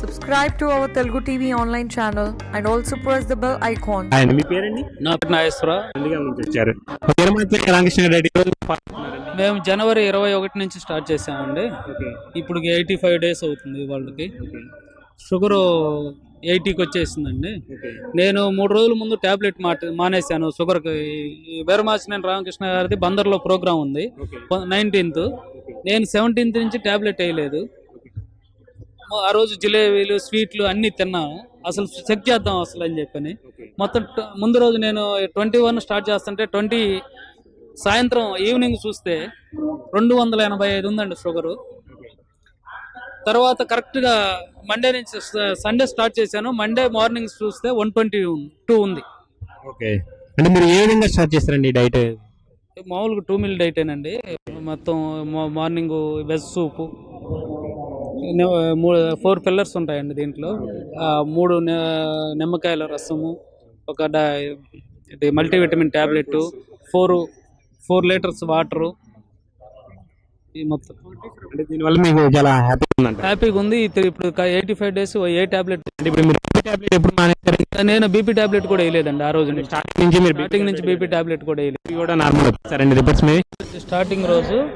Subscribe to our Telugu TV online channel and also press the bell icon. ఆయన మీ పేరండి? నా పేరు నాగేశ్వర. నుంచి వచ్చారు. రామకృష్ణ రెడ్డి. మేము జనవరి ఇరవై ఒకటి నుంచి స్టార్ట్ చేసామండి ఓకే. ఇప్పుడు ఎయిటీ ఫైవ్ డేస్ అవుతుంది వాళ్ళకి. షుగర్ ఎయిటీకి వచ్చేసిందండి. నేను మూడు రోజుల ముందు ట్యాబ్లెట్ మా మానేశాను షుగర్కి. వీరమాచినేని రామకృష్ణ గారిది బందర్లో ప్రోగ్రామ్ ఉంది. నైన్టీన్త్. నేను సెవెంటీన్త్ నుంచి ట్యాబ్లెట్ వేయలేదు. ఆ రోజు జిలేబీలు స్వీట్లు అన్నీ తిన్నాను అసలు చెక్ చేద్దాం అసలు అని చెప్పని. మొత్తం ముందు రోజు నేను ట్వంటీ వన్ స్టార్ట్ చేస్తుంటే ట్వంటీ సాయంత్రం ఈవినింగ్ చూస్తే రెండు వందల ఎనభై ఐదు ఉందండి షుగరు. తర్వాత కరెక్ట్గా మండే నుంచి సండే స్టార్ట్ చేశాను. మండే మార్నింగ్ చూస్తే వన్ ట్వంటీ టూ ఉంది. ఓకే. అంటే మీరు ఏ విధంగా స్టార్ట్ చేస్తారండి డైట్? మామూలుగా టూ మిల్ డైటేనండి. మొత్తం మార్నింగ్ వెజ్ సూపు మూడు ఫోర్ పిల్లర్స్ ఉంటాయండి దీంట్లో. ఆ, మూడు నిమ్మకాయల రసము ఒక డా- ఇది multivitamin tablet four four litres water. ఈ మొత్తం. అంటే దీనివల్ల మీకు చాలా హ్యాపీ ఉందంట. హ్యాపీగా ఉంది. ఇప్పుడు ఎయిటీ ఫైవ్ డేస్ ఏ ట్యాబ్లెట్ అంటే ఇప్పుడు మీరు టాబ్లెట్ ఎప్పుడు మానేస్తారు? నేను బీపీ ట్యాబ్లెట్ కూడా వేయలేదండి ఆ రోజు నుంచి. స్టార్టింగ్ నుంచి మీరు స్టార్టింగ్ నుంచి బీపీ ట్యాబ్లెట్ కూడా వేయలేదు. కూడా నార్మల్. సరేండి రిపోర్ట్స్ మీ? స్టార్టింగ్ రోజు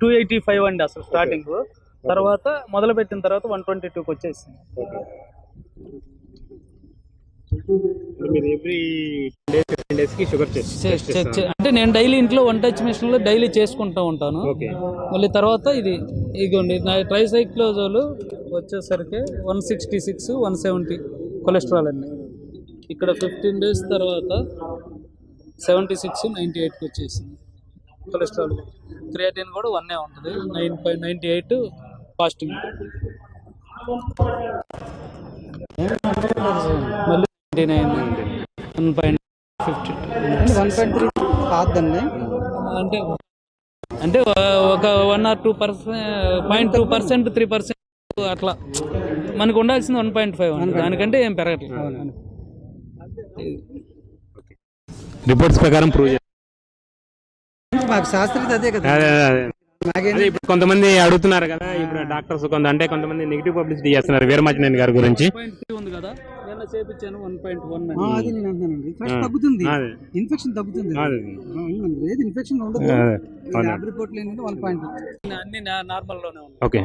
టూ ఎయిటీ ఫైవ్ అండి అసలు స్టార్టింగ్. తర్వాత మొదలు పెట్టిన తర్వాత వన్ ట్వంటీ టూకి వచ్చేసింది. అంటే నేను డైలీ ఇంట్లో వన్ టచ్ మిషన్లో డైలీ చేసుకుంటూ ఉంటాను. మళ్ళీ తర్వాత ఇది ఇదిగోండి నా ట్రైసైక్లోజోలు వచ్చేసరికి one sixty six one seventy cholesterol అండి. ఇక్కడ ఫిఫ్టీన్ డేస్ తర్వాత సెవెంటీ సిక్స్ నైంటీ ఎయిట్కి వచ్చేసింది కొలెస్ట్రాల్. క్రియాటిన్ కూడా వన్నే ఉంటుంది. Nine five ninety eight fasting మళ్ళీ ninety nine one point fifty one point three కాదండి. అంటే అంటే ఒక one or two percent point two percent three percent అట్లా. మనకు ఉండాల్సింది వన్ పాయింట్ ఫైవ్ దానికంటే ఏం పెరగట్లేదు. రిపోర్ట్స్ ప్రకారం ప్రూవ్ చేస్తారు మాకు శాస్త్రీయత అదే కదా. ఇప్పుడు కొంతమంది అడుగుతున్నారు కదా ఇప్పుడు డాక్టర్స్ కొంత అంటే కొంతమంది నెగిటివ్ పబ్లిసిటీ చేస్తున్నారు వీరమాచినేని గారి గురించి. తగ్గుతుంది. ఇన్ఫెక్షన్ తగ్గుతుంది. లేదు. ఇన్ఫెక్షన్ ఉండదు. ల్యాబ్ రిపోర్ట్లు ఏంటంటే వన్ పాయింట్ అన్ని నార్మల్లోనే ఓకే.